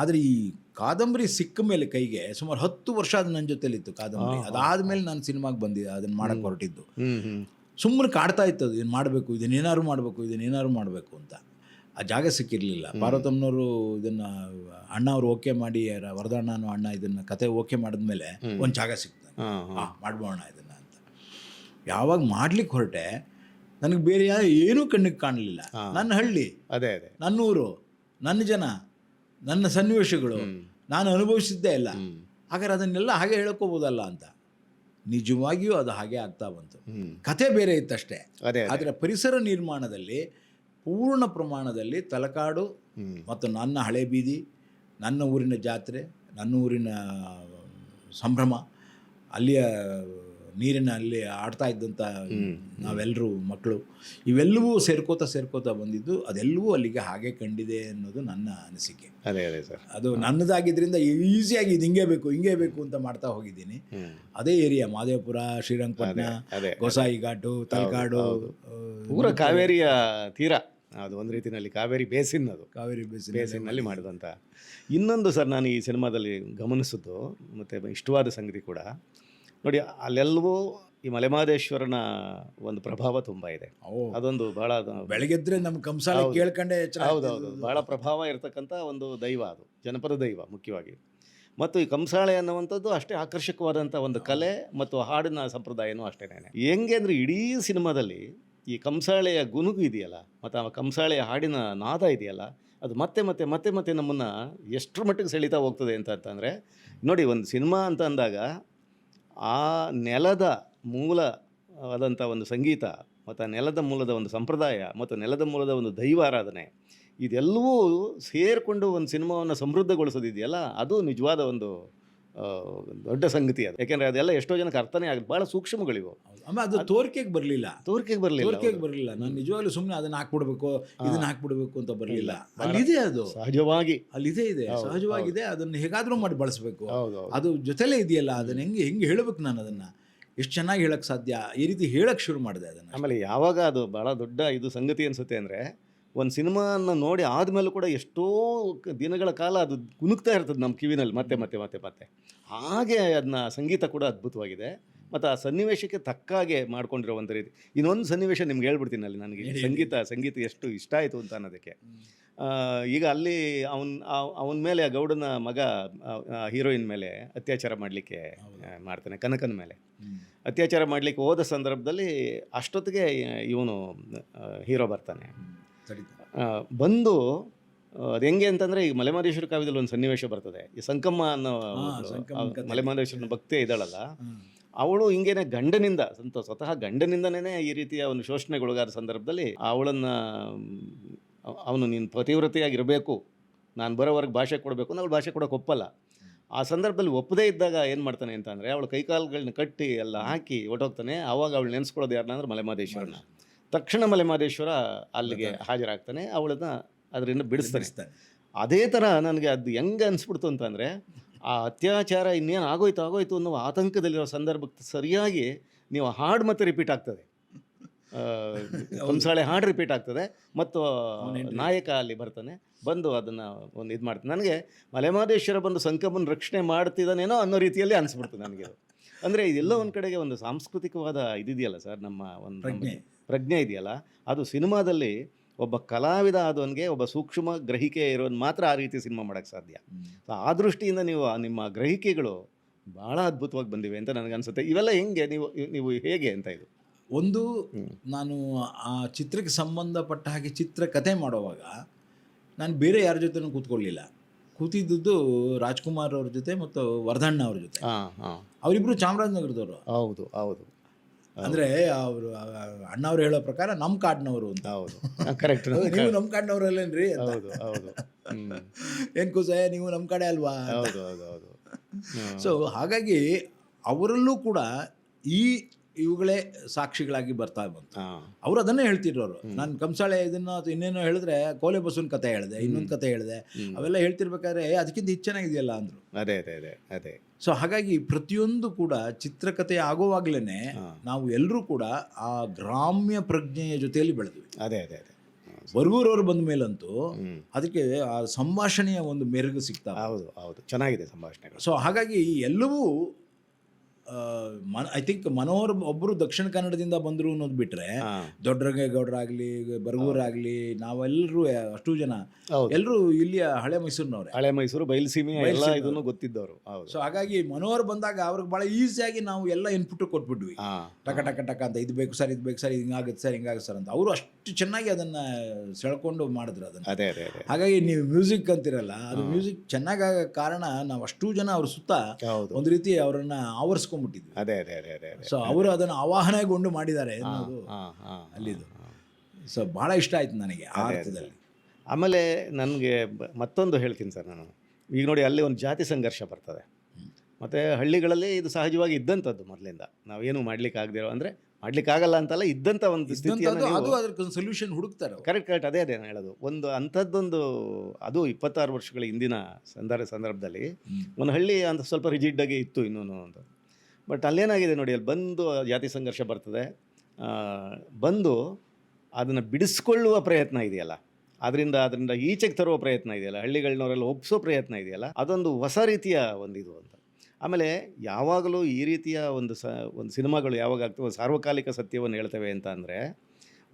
S2: ಆದರೆ ಈ ಕಾದಂಬರಿ ಸಿಕ್ಕ ಮೇಲೆ ಕೈಗೆ ಸುಮಾರು ಹತ್ತು ವರ್ಷ ಅದು ನನ್ನ ಜೊತೆಲಿತ್ತು ಕಾದಂಬರಿ. ಅದಾದಮೇಲೆ ನಾನು ಸಿನಿಮಾಗೆ ಬಂದಿದ್ದೆ ಅದನ್ನು ಮಾಡಕ್ಕೆ ಹೊರಟಿದ್ದು. ಸುಮ್ಮನೆ ಕಾಡ್ತಾ ಇತ್ತು ಅದು ಇದನ್ನು ಮಾಡಬೇಕು ಇದನ್ನೇನಾದ್ರು ಮಾಡಬೇಕು ಇದನ್ನೇನಾದ್ರು ಮಾಡಬೇಕು ಅಂತ. ಆ ಜಾಗ ಸಿಕ್ಕಿರಲಿಲ್ಲ. ಪಾರ್ವತಮ್ಮನವರು ಇದನ್ನ ಅಣ್ಣ ಅವರು ಓಕೆ ಮಾಡಿ ರ- ವರದಣ್ಣ ಅನ್ನೋ ಅಣ್ಣ ಇದನ್ನ ಕತೆ ಓಕೆ ಮಾಡಿದ್ಮೇಲೆ ಒಂದು ಜಾಗ
S1: ಹಾಂ ಹಾಂ.
S2: ಮಾಡ್ಬೋಣ ಇದನ್ನ ಅಂತ. ಯಾವಾಗ ಮಾಡ್ಲಿಕ್ಕೆ ಹೊರಟೆ ನನಗೆ ಬೇರೆ ಯಾವ ಏನೂ ಕಣ್ಣಿಗೆ ಕಾಣಲಿಲ್ಲ. ನನ್ನ ಹಳ್ಳಿ
S1: ಅದೇ ಅದೇ.
S2: ನನ್ನ ಊರು ನನ್ನ ಜನ ನನ್ನ ಸನ್ನಿವೇಶಗಳು ನಾನು ಅನುಭವಿಸಿದ್ದೇ ಇಲ್ಲ. ಹಾಗಾದ್ರೆ ಅದನ್ನೆಲ್ಲ ಹಾಗೆ ಹೇಳ್ಕೋಬೋದಲ್ಲ ಅಂತ. ನಿಜವಾಗಿಯೂ ಅದು ಹಾಗೆ ಆಗ್ತಾ ಬಂತು. ಕತೆ ಬೇರೆ ಇತ್ತಷ್ಟೇ. ಆದರೆ ಪರಿಸರ ನಿರ್ಮಾಣದಲ್ಲಿ ಪೂರ್ಣ ಪ್ರಮಾಣದಲ್ಲಿ ತಲಕಾಡು ಮತ್ತು ನನ್ನ ಹಳೆ ಬೀದಿ ನನ್ನ ಊರಿನ ಜಾತ್ರೆ ನನ್ನ ಊರಿನ ಸಂಭ್ರಮ ಅಲ್ಲಿಯ ನೀರಿನ ಅಲ್ಲಿ ಆಡ್ತಾ ಇದ್ದಂಥ ನಾವೆಲ್ಲರೂ ಮಕ್ಕಳು ಇವೆಲ್ಲವೂ ಸೇರ್ಕೋತಾ ಸೇರ್ಕೋತಾ ಬಂದಿದ್ದು ಅದೆಲ್ಲವೂ ಅಲ್ಲಿಗೆ ಹಾಗೆ ಕಂಡಿದೆ ಅನ್ನೋದು ನನ್ನ ಅನಿಸಿಕೆ.
S1: ಅದೇ ಅದೇ ಸರ್.
S2: ಅದು ನನ್ನದಾಗಿದ್ದರಿಂದ ಈಸಿಯಾಗಿ ಇದು ಹಿಂಗೆ ಬೇಕು ಹಿಂಗೆ ಬೇಕು ಅಂತ ಮಾಡ್ತಾ ಹೋಗಿದ್ದೀನಿ. ಅದೇ ಏರಿಯಾ ಮಾದೇವಪುರ ಶ್ರೀರಂಗಪಟ್ಟಣ ಗೋಸಾಯಿ ಘಾಟು ತಲಕಾಡು
S1: ಪೂರ ಕಾವೇರಿಯ ತೀರ. ಅದು ಒಂದು ರೀತಿಯಲ್ಲಿ ಕಾವೇರಿ ಬೇಸಿನ್ ಅದು.
S2: ಕಾವೇರಿ ಬೇಸಿನ್
S1: ಬೇಸಿನ್ನಲ್ಲಿ ಮಾಡಿದಂಥ ಇನ್ನೊಂದು ಸರ್ ನಾನು ಈ ಸಿನಿಮಾದಲ್ಲಿ ಗಮನಿಸಿದ್ದು ಮತ್ತು ಇಷ್ಟವಾದ ಸಂಗತಿ ಕೂಡ ನೋಡಿ ಅಲ್ಲೆಲ್ಲವೂ ಈ ಮಲೆಮಹದೇಶ್ವರನ ಒಂದು ಪ್ರಭಾವ ತುಂಬ ಇದೆ. ಅದೊಂದು ಬಹಳ
S2: ಬೆಳಗ್ಗೆದ್ರೆ ನಮ್ಮ ಕಂಸಾಲ ಕೇಳ್ಕೊಂಡೆ
S1: ಹೌದೌದು. ಬಹಳ ಪ್ರಭಾವ ಇರತಕ್ಕಂಥ ಒಂದು ದೈವ ಅದು ಜನಪದ ದೈವ ಮುಖ್ಯವಾಗಿ. ಮತ್ತು ಈ ಕಂಸಾಳೆ ಅನ್ನುವಂಥದ್ದು ಅಷ್ಟೇ ಆಕರ್ಷಕವಾದಂಥ ಒಂದು ಕಲೆ ಮತ್ತು ಹಾಡಿನ ಸಂಪ್ರದಾಯನೂ ಅಷ್ಟೇ ಹೆಂಗೆ ಅಂದರೆ ಇಡೀ ಸಿನಿಮಾದಲ್ಲಿ ಈ ಕಂಸಾಳೆಯ ಗುನುಗು ಇದೆಯಲ್ಲ ಮತ್ತು ಆ ಕಂಸಾಳೆಯ ಹಾಡಿನ ನಾದ ಇದೆಯಲ್ಲ ಅದು ಮತ್ತೆ ಮತ್ತೆ ಮತ್ತೆ ಮತ್ತೆ ನಮ್ಮನ್ನು ಎಷ್ಟರ ಮಟ್ಟಿಗೆ ಸೆಳೀತಾ ಹೋಗ್ತದೆ ಅಂತ ಅಂತಂದರೆ ನೋಡಿ ಒಂದು ಸಿನಿಮಾ ಅಂತ ಅಂದಾಗ ಆ ನೆಲದ ಮೂಲ ಆದಂಥ ಒಂದು ಸಂಗೀತ ಮತ್ತು ಆ ನೆಲದ ಮೂಲದ ಒಂದು ಸಂಪ್ರದಾಯ ಮತ್ತು ನೆಲದ ಮೂಲದ ಒಂದು ದೈವಾರಾಧನೆ ಇದೆಲ್ಲವೂ ಸೇರಿಕೊಂಡು ಒಂದು ಸಿನಿಮಾವನ್ನು ಸಮೃದ್ಧಗೊಳಿಸೋದಿದೆಯಲ್ಲ? ಅದು ನಿಜವಾದ ಒಂದು ದೊಡ್ಡ ಸಂಗತಿ ಅದು. ಯಾಕೆಂದ್ರೆ ಅದೆಲ್ಲ ಎಷ್ಟೋ ಜನಕ್ಕೆ ಅರ್ಥನೇ ಆಗುತ್ತೆ. ಭಾಳ ಸೂಕ್ಷ್ಮಗಳಿವು.
S2: ಅಮ್ಮ ಅದು ತೋರಿಕೆಗೆ ಬರಲಿಲ್ಲ.
S1: ತೋರಿಕೆಗೆ ಬರಲಿಲ್ಲ
S2: ತೋರಿಕೆಗೆ ಬರಲಿಲ್ಲ. ನಾನು ನಿಜವಾಗ್ಲೂ ಸುಮ್ಮನೆ ಅದನ್ನ ಹಾಕ್ಬಿಡ್ಬೇಕು ಇದನ್ನ ಹಾಕ್ಬಿಡ್ಬೇಕು ಅಂತ ಬರಲಿಲ್ಲ. ಅಲ್ಲಿದೆ ಅದು.
S1: ಸಹಜವಾಗಿ.
S2: ಅಲ್ಲಿದೆ ಇದೆ. ಸಹಜವಾಗಿದೆ. ಅದನ್ನ ಹೇಗಾದ್ರೂ ಮಾಡಿ ಬಳಸಬೇಕು.
S1: ಹೌದು
S2: ಅದು ಜೊತೆಲೇ ಇದೆಯಲ್ಲ ಅದನ್ನ ಹೆಂಗೆ ಹೆಂಗೆ ಹೇಳಬೇಕು ನಾನು ಅದನ್ನ? ಎಷ್ಟು ಚೆನ್ನಾಗಿ ಹೇಳಕ್ ಸಾಧ್ಯ? ಈ ರೀತಿ ಹೇಳಕ್ ಶುರು ಮಾಡಿದೆ ಅದನ್ನ
S1: ಆಮೇಲೆ ಯಾವಾಗ ಅದು ಭಾಳ ದೊಡ್ಡ ಇದು ಸಂಗತಿ ಅನಿಸುತ್ತೆ ಅಂದರೆ ಒಂದು ಸಿನಿಮಾನ ನೋಡಿ ಆದಮೇಲೂ ಕೂಡ ಎಷ್ಟೋ ದಿನಗಳ ಕಾಲ ಅದು ಕುಣುಕ್ತಾ ಇರ್ತದೆ ನಮ್ಮ ಕಿವಿನಲ್ಲಿ ಮತ್ತೆ ಮತ್ತೆ ಮತ್ತೆ ಮತ್ತೆ. ಹಾಗೆ ಅದನ್ನ ಸಂಗೀತ ಕೂಡ ಅದ್ಭುತವಾಗಿದೆ. ಮತ್ತು ಆ ಸನ್ನಿವೇಶಕ್ಕೆ ತಕ್ಕಾಗೆ ಮಾಡ್ಕೊಂಡಿರೋ ಒಂದು ರೀತಿ. ಇನ್ನೊಂದು ಸನ್ನಿವೇಶ ನಿಮ್ಗೆ ಹೇಳ್ಬಿಡ್ತೀನಿ ಅಲ್ಲಿ ನನಗೆ. ಸಂಗೀತ ಸಂಗೀತ ಎಷ್ಟು ಇಷ್ಟ ಆಯಿತು ಅಂತ ಅನ್ನೋದಕ್ಕೆ. ಈಗ ಅಲ್ಲಿ ಅವನ್ ಅವನ ಮೇಲೆ ಆ ಗೌಡನ ಮಗ ಹೀರೋಯಿನ್ ಮೇಲೆ ಅತ್ಯಾಚಾರ ಮಾಡಲಿಕ್ಕೆ ಮಾಡ್ತಾನೆ ಕನಕನ ಮೇಲೆ. ಅತ್ಯಾಚಾರ ಮಾಡಲಿಕ್ಕೆ ಹೋದ ಸಂದರ್ಭದಲ್ಲಿ ಅಷ್ಟೊತ್ತಿಗೆ ಇವನು ಹೀರೋ ಬರ್ತಾನೆ. ಬಂದು ಅದು ಹೆಂಗೆ ಅಂತಂದ್ರೆ ಈಗ ಮಲೆಮಹದೇಶ್ವರ ಕಾವ್ಯದಲ್ಲಿ ಒಂದು ಸನ್ನಿವೇಶ ಬರ್ತದೆ. ಈ ಸಂಕಮ್ಮ ಅನ್ನೋ ಮಲೆಮಹದೇಶ್ವರನ ಭಕ್ತಿ ಇದ್ದಾಳಲ್ಲ ಅವಳು ಹಿಂಗೇನೆ ಗಂಡನಿಂದ ಸ್ವತಃ ಗಂಡನಿಂದನೇ ಈ ರೀತಿಯ ಒಂದು ಶೋಷಣೆಗೊಳಗಾದ ಸಂದರ್ಭದಲ್ಲಿ ಅವಳನ್ನ ಅವನು ನೀನು ಪತಿವ್ರತೆಯಾಗಿರಬೇಕು ನಾನು ಬರೋವರೆಗೆ ಭಾಷೆ ಕೊಡಬೇಕು ಅವಳು ಭಾಷೆ ಕೊಡೋಕೆ ಒಪ್ಪಲ್ಲ. ಆ ಸಂದರ್ಭದಲ್ಲಿ ಒಪ್ಪದೇ ಇದ್ದಾಗ ಏನು ಮಾಡ್ತಾನೆ ಅಂತಂದರೆ ಅವಳು ಕೈಕಾಲುಗಳನ್ನ ಕಟ್ಟಿ ಎಲ್ಲ ಹಾಕಿ ಹೊಟ್ಟೋಗ್ತಾನೆ ಆವಾಗ ಅವಳು ನೆನೆಸ್ಕೊಳ್ಳೋದು ಯಾರನ್ನ ಅಂದ್ರೆ ಮಲೆಮಹದೇಶ್ವರನ ತಕ್ಷಣ ಮಲೆಮಹದೇಶ್ವರ ಅಲ್ಲಿಗೆ ಹಾಜರಾಗ್ತಾನೆ ಅವಳನ್ನ ಅದರಿಂದ
S2: ಬಿಡಿಸ್ತಾರೆ.
S1: ಅದೇ ಥರ ನನಗೆ ಅದು ಹೆಂಗೆ ಅನಿಸ್ಬಿಡ್ತು ಅಂತಂದರೆ ಆ ಅತ್ಯಾಚಾರ ಇನ್ನೇನು ಆಗೋಯ್ತು ಆಗೋಯ್ತು ಅನ್ನೋ ಆತಂಕದಲ್ಲಿರೋ ಸಂದರ್ಭಕ್ಕೆ ಸರಿಯಾಗಿ ನೀವು ಹಾಡು ಮತ್ತೆ ರಿಪೀಟ್ ಆಗ್ತದೆ. ಆ, ಕಂಸಾಳೆ ಹಾಡು ರಿಪೀಟ್ ಆಗ್ತದೆ ಮತ್ತು ನಾಯಕ ಅಲ್ಲಿ ಬರ್ತಾನೆ ಬಂದು ಅದನ್ನು ಒಂದು ಇದು ಮಾಡ್ತಾನೆ. ನನಗೆ ಮಲೆಮಹದೇಶ್ವರ ಬಂದು ಸಂಕಮನ ರಕ್ಷಣೆ ಮಾಡ್ತಿದ್ದಾನೇನೋ ಅನ್ನೋ ರೀತಿಯಲ್ಲಿ ಅನಿಸ್ಬಿಡ್ತು ನನಗೆ ಅದು. ಅಂದರೆ ಇದೆಲ್ಲ ಒಂದು ಕಡೆಗೆ ಒಂದು ಸಾಂಸ್ಕೃತಿಕವಾದ ಇದಿದೆಯಲ್ಲ ಸರ್ ನಮ್ಮ ಒಂದು
S2: ಪ್ರಜ್ಞೆ.
S1: ಇದೆಯಲ್ಲ? ಅದು ಸಿನಿಮಾದಲ್ಲಿ ಒಬ್ಬ ಕಲಾವಿದ ಆದವನಿಗೆ ಒಬ್ಬ ಸೂಕ್ಷ್ಮ ಗ್ರಹಿಕೆ ಇರೋನು ಮಾತ್ರ ಆ ರೀತಿ ಸಿನಿಮಾ ಮಾಡೋಕ್ಕೆ ಸಾಧ್ಯ. ಸೊ ಆ ದೃಷ್ಟಿಯಿಂದ ನೀವು ನಿಮ್ಮ ಗ್ರಹಿಕೆಗಳು ಭಾಳ ಅದ್ಭುತವಾಗಿ ಬಂದಿವೆ ಅಂತ ನನಗನ್ಸುತ್ತೆ ಇವೆಲ್ಲ ಹೆಂಗೆ? ನೀವು ನೀವು ಹೇಗೆ ಅಂತ ಇದು?
S2: ಒಂದು ನಾನು ಆ ಚಿತ್ರಕ್ಕೆ ಸಂಬಂಧಪಟ್ಟ ಹಾಗೆ ಚಿತ್ರಕಥೆ ಮಾಡುವಾಗ ನಾನು ಬೇರೆ ಯಾರ ಜೊತೆನೂ ಕೂತ್ಕೊಳ್ಳಿಲ್ಲ. ಕೂತಿದ್ದದ್ದು ರಾಜ್ಕುಮಾರ್ ಅವ್ರ ಜೊತೆ ಮತ್ತು ವರ್ಧಣ್ಣ ಅವ್ರ ಜೊತೆ.
S1: ಹಾಂ ಹಾಂ.
S2: ಅವರಿಬ್ಬರು ಚಾಮರಾಜನಗರದವರು.
S1: ಹೌದು ಹೌದು.
S2: ಅಂದರೆ ಅವರು ಅಣ್ಣ ಅವ್ರು ಹೇಳೋ ಪ್ರಕಾರ ನಮ್ಮ ಕಾಡ್ನವರು ಅಂತ.
S1: ಹೌದು. ಕರೆಕ್ಟ್
S2: ನೀವು ನಮ್ಮ ಕಾಡ್ನವ್ರಲ್ಲೇನ್ರಿ
S1: ಹೌದು ಹೌದು.
S2: ಏನು ಕೂಸೆ ನೀವು ನಮ್ಮ ಕಡೆ ಅಲ್ವಾ
S1: ಹೌದು ಹೌದು ಹೌದು.
S2: ಸೊ ಹಾಗಾಗಿ ಅವರಲ್ಲೂ ಕೂಡ ಈ ಇವುಗಳೇ ಸಾಕ್ಷಿಗಳಾಗಿ ಬರ್ತಾ ಬಂತು. ಅವ್ರು ಅದನ್ನೇ ಹೇಳ್ತಿರೋರು ನಾನು ಕಂಸಾಳೆ ಇದನ್ನ ಅಥವಾ ಇನ್ನೇನೋ ಹೇಳಿದ್ರೆ ಕೋಲೆ ಬಸವನ ಕತೆ ಹೇಳಿದೆ ಇನ್ನೊಂದು ಕತೆ ಹೇಳಿದೆ ಅವೆಲ್ಲ ಹೇಳ್ತಿರ್ಬೇಕಾದ್ರೆ ಅದಕ್ಕಿಂತ ಹೆಚ್ಚು ಚೆನ್ನಾಗಿದೆಯಲ್ಲ ಅಂದರು.
S1: ಅದೇ ಅದೇ ಅದೇ ಅದೇ.
S2: ಸೊ ಹಾಗಾಗಿ ಪ್ರತಿಯೊಂದು ಕೂಡ ಚಿತ್ರಕಥೆ ಆಗುವಾಗಲೇ ನಾವು ಎಲ್ಲರೂ ಕೂಡ ಆ ಗ್ರಾಮ್ಯ ಪ್ರಜ್ಞೆಯ ಜೊತೆಯಲ್ಲಿ ಬೆಳೆದ್ವಿ.
S1: ಅದೇ ಅದೇ ಅದೇ.
S2: ಬರ್ಗೂರವ್ರು ಬಂದ ಮೇಲಂತೂ ಅದಕ್ಕೆ ಆ ಸಂಭಾಷಣೆಯ ಒಂದು ಮೆರುಗು ಸಿಗ್ತಾ
S1: ಹೌದು ಹೌದು. ಚೆನ್ನಾಗಿದೆ ಸಂಭಾಷಣೆಗಳು.
S2: ಸೊ ಹಾಗಾಗಿ ಎಲ್ಲವೂ ಮನ ಐ ಥಿಂಕ್ ಮನೋಹರ್ ಒಬ್ಬರು ದಕ್ಷಿಣ ಕನ್ನಡದಿಂದ ಬಂದರು ಅನ್ನೋದು ಬಿಟ್ರೆ
S1: ಹಾ.
S2: ದೊಡ್ಡರಂಗೇಗೌಡರಾಗಲಿ ಬರಗೂರಾಗಲಿ ನಾವೆಲ್ಲರೂ ಅಷ್ಟು ಜನ. ಎಲ್ಲರೂ ಇಲ್ಲಿಯ ಹಳೆ ಮೈಸೂರಿನವ್ರೆ.
S1: ಹಳೆ ಮೈಸೂರು ಬಯಲುಸೀಮೆ ಎಲ್ಲ. ಇದನ್ನು ಗೊತ್ತಿದ್ದವರು.
S2: ಸೊ ಹಾಗಾಗಿ ಮನೋಹರ್ ಬಂದಾಗ ಅವ್ರಿಗೆ ಭಾಳ ಈಸಿಯಾಗಿ ನಾವು ಎಲ್ಲ ಇನ್ಪುಟ್ ಕೊಟ್ಬಿಟ್ವಿ. ಟಕ ಟಕ ಟಕ ಅಂತ ಇದು ಬೇಕು ಸರ್ ಇದು ಬೇಕು ಸರ್ ಹಿಂಗಾಗುತ್ತೆ ಸರ್ ಹಿಂಗಾಗುತ್ತೆ ಸರ್ ಅಂತ. ಅವರು ಅಷ್ಟು ಚೆನ್ನಾಗಿ ಅದನ್ನು ಸೆಳ್ಕೊಂಡು ಮಾಡಿದ್ರು ಅದನ್ನು.
S1: ಅದೇ ಅದೇ ಅದೇ.
S2: ಹಾಗಾಗಿ ನೀವು ಮ್ಯೂಸಿಕ್ ಅಂತಿರಲ್ಲ ಅದು ಮ್ಯೂಸಿಕ್ ಚೆನ್ನಾಗಾಗ ಕಾರಣ ನಾವು ಅಷ್ಟು ಜನ ಅವ್ರ ಸುತ್ತ ಒಂದು ರೀತಿ ಅವರನ್ನು ಆವರಿಸ್ಕೊಂಡ್ಬಿಟ್ಟಿದ್ವಿ
S1: ಅದೇ ಅದೇ ಅದೇ ಅದೇ ಅದೇ.
S2: ಸೊ ಅವರು ಅದನ್ನು ಆವಾಹನೆಗೊಂಡು ಮಾಡಿದ್ದಾರೆ ಅನ್ನೋದು
S1: ಹಾ ಹಾ
S2: ಅಲ್ಲಿದು. ಸೊ ಭಾಳ ಇಷ್ಟ ಆಯ್ತು ನನಗೆ ಆ ಅರ್ಥದಲ್ಲಿ.
S1: ಆಮೇಲೆ ನನಗೆ ಮತ್ತೊಂದು ಹೇಳ್ತೀನಿ ಸರ್ ನಾನು. ಈಗ ನೋಡಿ ಅಲ್ಲಿ ಒಂದು ಜಾತಿ ಸಂಘರ್ಷ ಬರ್ತದೆ. ಮತ್ತು ಹಳ್ಳಿಗಳಲ್ಲಿ ಇದು ಸಹಜವಾಗಿ ಇದ್ದಂಥದ್ದು ಮೊದಲಿಂದ. ನಾವೇನು ಮಾಡ್ಲಿಕ್ಕೆ ಆಗದಿರೋ ಅಂದರೆ ಮಾಡ್ಲಿಕ್ಕೆ ಆಗಲ್ಲ ಅಂತಲ್ಲ ಇದ್ದಂಥ ಒಂದು ಸ್ಥಿತಿಯನ್ನು
S2: ಇದ್ದಂಥದ್ದು ಅದು ಅದಕ್ಕೆ ಒಂದು ಸೊಲ್ಯೂಷನ್ ಹುಡುಕ್ತಾರೆ
S1: ಕರೆಕ್ಟ್ ಕರೆಕ್ಟ್ ಅದೇ ಅದೇ ನಾನು ಹೇಳೋದು. ಒಂದು ಅಂಥದ್ದೊಂದು ಅದು ಇಪ್ಪತ್ತಾರು ವರ್ಷಗಳ ಹಿಂದಿನ ಸಂದರ್ಭ ಸಂದರ್ಭದಲ್ಲಿ. ಒಂದು ಹಳ್ಳಿ ಅಂತ ಸ್ವಲ್ಪ ರಿಜಿಡ್ಡಾಗಿ ಇತ್ತು ಇನ್ನೂ ಅಂತ. ಬಟ್ ಅಲ್ಲೇನಾಗಿದೆ ನೋಡಿ ಅಲ್ಲಿ ಬಂದು ಜಾತಿ ಸಂಘರ್ಷ ಬರ್ತದೆ. ಬಂದು ಅದನ್ನು ಬಿಡಿಸ್ಕೊಳ್ಳುವ ಪ್ರಯತ್ನ ಇದೆಯಲ್ಲ. ಅದರಿಂದ ಅದರಿಂದ ಈಚೆಗೆ ತರುವ ಪ್ರಯತ್ನ ಇದೆಯಲ್ಲ ಹಳ್ಳಿಗಳನ್ನವರೆಲ್ಲ ಒಪ್ಪಿಸೋ ಪ್ರಯತ್ನ ಇದೆಯಲ್ಲ ಅದೊಂದು ಹೊಸ ರೀತಿಯ ಒಂದು ಇದು ಅಂತ. ಆಮೇಲೆ ಯಾವಾಗಲೂ ಈ ರೀತಿಯ ಒಂದು ಸ ಒಂದು ಸಿನಿಮಾಗಳು ಯಾವಾಗ ಆಗ್ತವೆ ಒಂದು ಸಾರ್ವಕಾಲಿಕ ಸತ್ಯವನ್ನು ಹೇಳ್ತವೆ ಅಂತ ಅಂದರೆ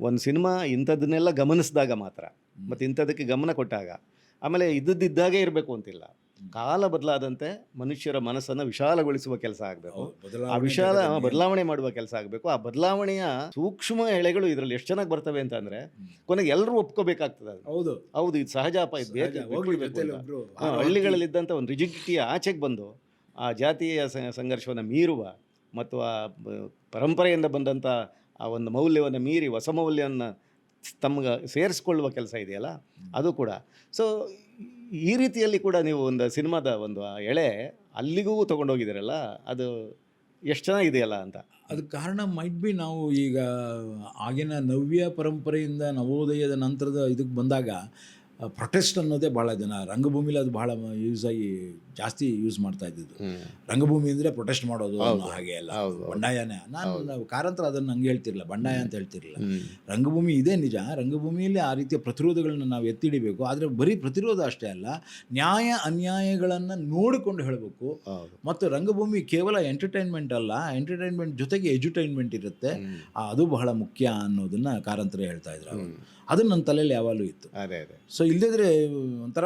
S1: ಒಂದು ಸಿನಿಮಾ ಇಂಥದ್ದನ್ನೆಲ್ಲ ಗಮನಿಸಿದಾಗ ಮಾತ್ರ. ಮತ್ತು ಇಂಥದಕ್ಕೆ ಗಮನ ಕೊಟ್ಟಾಗ ಆಮೇಲೆ ಇದ್ದದ್ದಿದ್ದಾಗೆ ಇರಬೇಕು ಅಂತಿಲ್ಲ. ಕಾಲ ಬದಲಾದಂತೆ ಮನುಷ್ಯರ ಮನಸ್ಸನ್ನು ವಿಶಾಲಗೊಳಿಸುವ ಕೆಲಸ ಆಗಬೇಕು. ಆ ವಿಶಾಲ ಬದಲಾವಣೆ ಮಾಡುವ ಕೆಲಸ ಆಗಬೇಕು. ಆ ಬದಲಾವಣೆಯ ಸೂಕ್ಷ್ಮ ಎಳೆಗಳು ಇದರಲ್ಲಿ ಎಷ್ಟು ಚೆನ್ನಾಗಿ ಬರ್ತವೆ ಅಂತ ಅಂದರೆ ಕೊನೆಗೆ ಎಲ್ಲರೂ ಒಪ್ಕೋಬೇಕಾಗ್ತದೆ
S2: ಹೌದು.
S1: ಹೌದು ಇದು ಸಹಜಾಪ ಇದು ಬೇಕು, ಹಳ್ಳಿಗಳಲ್ಲಿದ್ದಂಥ ಒಂದು ರಿಜಿಡಿಟಿಯ ಆಚೆಗೆ ಬಂದು ಆ ಜಾತಿಯ ಸಂಘರ್ಷವನ್ನು ಮೀರುವ ಮತ್ತು ಆ ಪರಂಪರೆಯಿಂದ ಬಂದಂಥ ಆ ಒಂದು ಮೌಲ್ಯವನ್ನು ಮೀರಿ ಹೊಸ ಮೌಲ್ಯವನ್ನು ತಮ್ಗೆ ಸೇರಿಸ್ಕೊಳ್ಳುವ ಕೆಲಸ ಇದೆಯಲ್ಲ ಅದು ಕೂಡ. ಸೊ ಈ ರೀತಿಯಲ್ಲಿ ಕೂಡ ನೀವು ಒಂದು ಸಿನಿಮಾದ ಒಂದು ಆ ಎಳೆ ಅಲ್ಲಿಗೂ ತೊಗೊಂಡೋಗಿದ್ದೀರಲ್ಲ ಅದು ಎಷ್ಟು ಚೆನ್ನಾಗಿದೆಯಲ್ಲ ಅಂತ.
S2: ಅದಕ್ಕೆ ಕಾರಣ ಮೈಟ್ ಬಿ ನಾವು ಈಗ ಆಗಿನ ನವ್ಯ ಪರಂಪರೆಯಿಂದ ನವೋದಯದ ನಂತರದ ಇದಕ್ಕೆ ಬಂದಾಗ ಪ್ರೊಟೆಸ್ಟ್ ಅನ್ನೋದೇ ಭಾಳ ಜನ ರಂಗಭೂಮಿಲಿ ಅದು ಭಾಳ ಯೂಸ್ ಆಗಿ ಜಾಸ್ತಿ ಯೂಸ್ ಮಾಡ್ತಾ ಇದ್ದಿದ್ದು. ರಂಗಭೂಮಿ ಅಂದರೆ ಪ್ರೊಟೆಸ್ಟ್ ಮಾಡೋದು ಹಾಗೆ
S1: ಅಲ್ಲ.
S2: ಬಂಡಾಯನೇ. ನಾನು ಕಾರಂತರ ಅದನ್ನು ಹಂಗೆ ಹೇಳ್ತಿರಲಿಲ್ಲ. ಬಂಡಾಯ ಅಂತ ಹೇಳ್ತಿರಲಿಲ್ಲ. ರಂಗಭೂಮಿ ಇದೆ ನಿಜ. ರಂಗಭೂಮಿಯಲ್ಲಿ ಆ ರೀತಿಯ ಪ್ರತಿರೋಧಗಳನ್ನ ನಾವು ಎತ್ತಿಡಿಬೇಕು. ಆದರೆ ಬರೀ ಪ್ರತಿರೋಧ ಅಷ್ಟೇ ಅಲ್ಲ ನ್ಯಾಯ ಅನ್ಯಾಯಗಳನ್ನು ನೋಡಿಕೊಂಡು ಹೇಳಬೇಕು. ಮತ್ತು ರಂಗಭೂಮಿ ಕೇವಲ ಎಂಟರ್ಟೈನ್ಮೆಂಟ್ ಅಲ್ಲ ಎಂಟರ್ಟೈನ್ಮೆಂಟ್ ಜೊತೆಗೆ ಎಜುಟೈನ್ಮೆಂಟ್ ಇರುತ್ತೆ. ಅದು ಬಹಳ ಮುಖ್ಯ ಅನ್ನೋದನ್ನ ಕಾರಂತರ ಹೇಳ್ತಾ ಇದ್ರು. ಅದು ನನ್ನ ತಲೆಯಲ್ಲಿ ಯಾವಾಗಲೂ ಇತ್ತು.
S1: ಅದೇ ಅದೇ.
S2: ಸೊ ಇಲ್ಲದಿದ್ರೆ ಒಂಥರ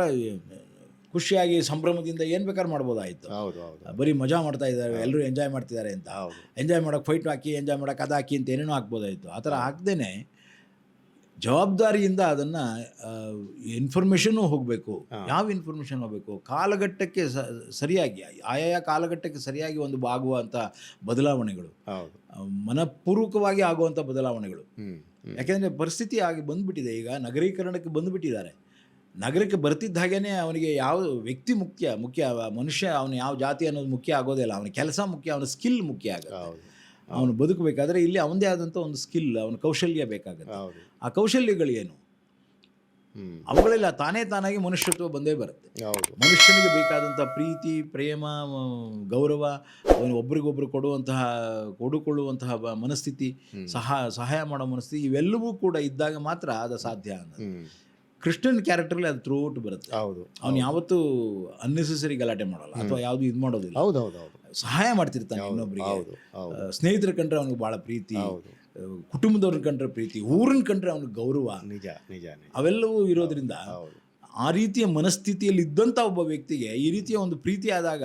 S2: ಖುಷಿಯಾಗಿ ಸಂಭ್ರಮದಿಂದ ಏನು ಬೇಕಾದ್ರೂ ಮಾಡ್ಬೋದಾಯಿತು.
S1: ಹೌದು ಹೌದು.
S2: ಬರೀ ಮಜಾ ಮಾಡ್ತಾ ಇದ್ದಾರೆ ಎಲ್ಲರೂ ಎಂಜಾಯ್ ಮಾಡ್ತಿದ್ದಾರೆ ಅಂತ.
S1: ಹೌದು.
S2: ಎಂಜಾಯ್ ಮಾಡೋಕೆ ಫೈಟ್ ಹಾಕಿ ಎಂಜಾಯ್ ಮಾಡೋಕೆ ಅದು ಹಾಕಿ ಅಂತ ಏನೇನೋ ಹಾಕ್ಬೋದಾಯಿತು ಆ ಥರ ಹಾಕ್ದೇ ಜವಾಬ್ದಾರಿಯಿಂದ ಅದನ್ನು ಇನ್ಫಾರ್ಮೇಷನ್ನು ಹೋಗಬೇಕು. ಯಾವ ಇನ್ಫಾರ್ಮೇಷನ್ ಹೋಗಬೇಕು? ಕಾಲಘಟ್ಟಕ್ಕೆ ಸರಿಯಾಗಿ ಆಯಾಯ ಕಾಲಘಟ್ಟಕ್ಕೆ ಸರಿಯಾಗಿ ಒಂದು ಆಗುವಂಥ ಬದಲಾವಣೆಗಳು. ಮನಪೂರ್ವಕವಾಗಿ ಆಗುವಂಥ ಬದಲಾವಣೆಗಳು. ಯಾಕೆಂದರೆ ಪರಿಸ್ಥಿತಿ ಆಗಿ ಬಂದುಬಿಟ್ಟಿದೆ. ಈಗ ನಗರೀಕರಣಕ್ಕೆ ಬಂದುಬಿಟ್ಟಿದ್ದಾರೆ. ನಗರಕ್ಕೆ ಬರ್ತಿದ್ದ ಹಾಗೇ ಅವನಿಗೆ ಯಾವ ವ್ಯಕ್ತಿ ಮುಖ್ಯ ಮುಖ್ಯ ಮನುಷ್ಯ ಅವನು ಯಾವ ಜಾತಿ ಅನ್ನೋದು ಮುಖ್ಯ ಆಗೋದಿಲ್ಲ ಅವನ ಕೆಲಸ ಮುಖ್ಯ ಅವನ ಸ್ಕಿಲ್ ಮುಖ್ಯ ಆಗುತ್ತೆ. ಅವನು ಬದುಕಬೇಕಾದ್ರೆ ಇಲ್ಲಿ ಅವನದೇ ಆದಂಥ ಒಂದು ಸ್ಕಿಲ್ ಅವನ ಕೌಶಲ್ಯ ಬೇಕಾಗುತ್ತೆ. ಆ
S1: ಕೌಶಲ್ಯಗಳೇನು?
S2: ಅವುಗಳೆಲ್ಲ ತಾನೇ ತಾನಾಗಿ ಮನುಷ್ಯತ್ವ ಬಂದೇ ಬರುತ್ತೆ.
S1: ಹೌದು.
S2: ಮನುಷ್ಯನಿಗೆ ಬೇಕಾದಂತಹ ಪ್ರೀತಿ ಪ್ರೇಮ ಗೌರವ ಒಬ್ರಿಗೊಬ್ರು ಕೊಡುವಂತಹ ಕೊಡುಕೊಳ್ಳುವಂತಹ ಮನಸ್ಥಿತಿ ಸಹ ಸಹಾಯ ಮಾಡೋ ಮನಸ್ಥಿತಿ ಇವೆಲ್ಲವೂ ಕೂಡ ಇದ್ದಾಗ ಮಾತ್ರ ಅದು ಸಾಧ್ಯ ಅನ್ನೋದು.
S1: ಕ್ರಿಶ್ಚಿಯನ್
S2: ಕೃಷ್ಣನ್ ಕ್ಯಾರೆಕ್ಟರ್ಲಿ ಅದು ಥ್ರೂಟ್ ಬರುತ್ತೆ.
S1: ಹೌದು.
S2: ಅವ್ನು ಯಾವತ್ತೂ ಅನ್ನೆಸೆಸರಿ ಗಲಾಟೆ ಮಾಡಲ್ಲ ಅಥವಾ ಯಾವುದು ಇದು ಮಾಡೋದಿಲ್ಲ.
S1: ಹೌದು ಹೌದು ಹೌದು.
S2: ಸಹಾಯ ಮಾಡ್ತಿರ್ತಾನೆ ಇನ್ನೊಬ್ರಿಗೆ.
S1: ಹೌದು ಹೌದು.
S2: ಆ, ಸ್ನೇಹಿತರ ಕಂಡ್ರೆ ಅವನಿಗೆ ಭಾಳ ಪ್ರೀತಿ.
S1: ಹೌದು.
S2: ಕುಟುಂಬದವ್ರನ್ನ ಕಂಡ್ರೆ ಪ್ರೀತಿ ಊರನ್ನ ಕಂಡ್ರೆ ಅವನಿಗೆ ಗೌರವ.
S1: ನಿಜ ನಿಜ
S2: ಅವೆಲ್ಲವೂ ಇರೋದ್ರಿಂದ ಆ ರೀತಿಯ ಮನಸ್ಥಿತಿಯಲ್ಲಿ ಇದ್ದಂಥ ಒಬ್ಬ ವ್ಯಕ್ತಿಗೆ ಈ ರೀತಿಯ ಒಂದು ಪ್ರೀತಿ ಆದಾಗ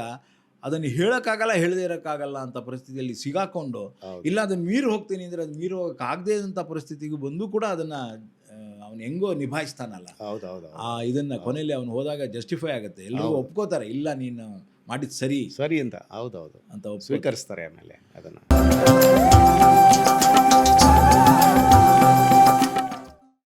S2: ಅದನ್ನು ಹೇಳೋಕ್ಕಾಗಲ್ಲ ಹೇಳದೇ ಇರೋಕ್ಕಾಗಲ್ಲ ಅಂತ ಪರಿಸ್ಥಿತಿಯಲ್ಲಿ ಸಿಗಾಕೊಂಡು. ಇಲ್ಲ ಅದನ್ನು ಮೀರು ಹೋಗ್ತೀನಿ ಅಂದರೆ ಅದು ಮೀರು ಹೋಗೋಕ್ಕಾಗದೇ ಇದ್ದಂಥ ಪರಿಸ್ಥಿತಿಗೂ ಬಂದು ಕೂಡ ಅದನ್ನು ಅವನು ಹೆಂಗೋ ನಿಭಾಯಿಸ್ತಾನಲ್ಲ.
S1: ಹೌದೌದು ಹೌದು
S2: ಆ ಇದನ್ನು ಕೊನೆಯಲ್ಲಿ ಅವನು ಹೋದಾಗ ಜಸ್ಟಿಫೈ ಆಗುತ್ತೆ. ಎಲ್ಲರೂ ಒಪ್ಕೋತಾರೆ ಇಲ್ಲ ನೀನು ಮಾಡಿದ್ದು ಸರಿ.
S1: ಸರಿ ಅಂತ. ಹೌದೌದು ಹೌದು.
S2: ಅಂತ
S1: ಸ್ವೀಕರಿಸ್ತಾರೆ ಆಮೇಲೆ ಅದನ್ನು. Thank you.